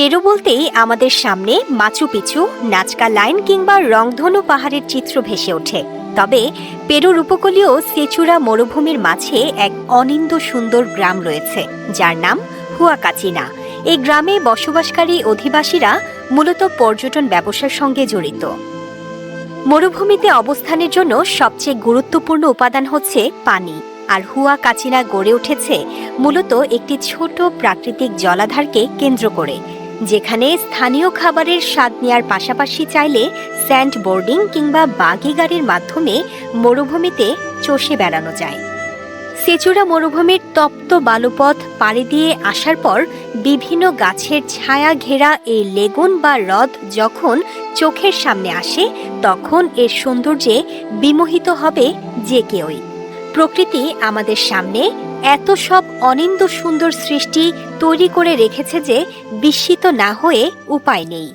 Peru বলতেই আমাদের সামনে মাচু পিছু নাচকা লাইন কিংবা রংধনু পাহাড়ের চিত্র ভেসে ওঠে। তবে পেরুর উপকূলীয় সেচুরা মরুভূমির মাঝে এক অনিন্দ সুন্দর গ্রাম রয়েছে, যার নাম হুয়াকাচিনা। এই গ্রামে বসবাসকারী অধিবাসীরা মূলত পর্যটন ব্যবসার সঙ্গে জড়িত। মরুভূমিতে অবস্থানের জন্য সবচেয়ে গুরুত্বপূর্ণ উপাদান হচ্ছে পানি, আর হুয়া কাচিনা গড়ে উঠেছে মূলত একটি ছোট প্রাকৃতিক জলাধারকে কেন্দ্র করে। যেখানে স্থানীয় খাবারের স্বাদ নেওয়ার পাশাপাশি চাইলে স্যান্ড বোর্ডিং কিংবা বাগি গাড়ির মাধ্যমে মরুভূমিতে চষে বেড়ানো যায়। সেচুরা মরুভূমির তপ্ত বালুপথ পাড়ি দিয়ে আসার পর বিভিন্ন গাছের ছায়া ঘেরা এই লেগুন বা হ্রদ যখন চোখের সামনে আসে, তখন এর সৌন্দর্যে বিমোহিত হবে যে কেউই। প্রকৃতি আমাদের সামনে এত সব অনিন্দ সুন্দর সৃষ্টি তৈরি করে রেখেছে যে বিস্মিত না হয়ে উপায় নেই।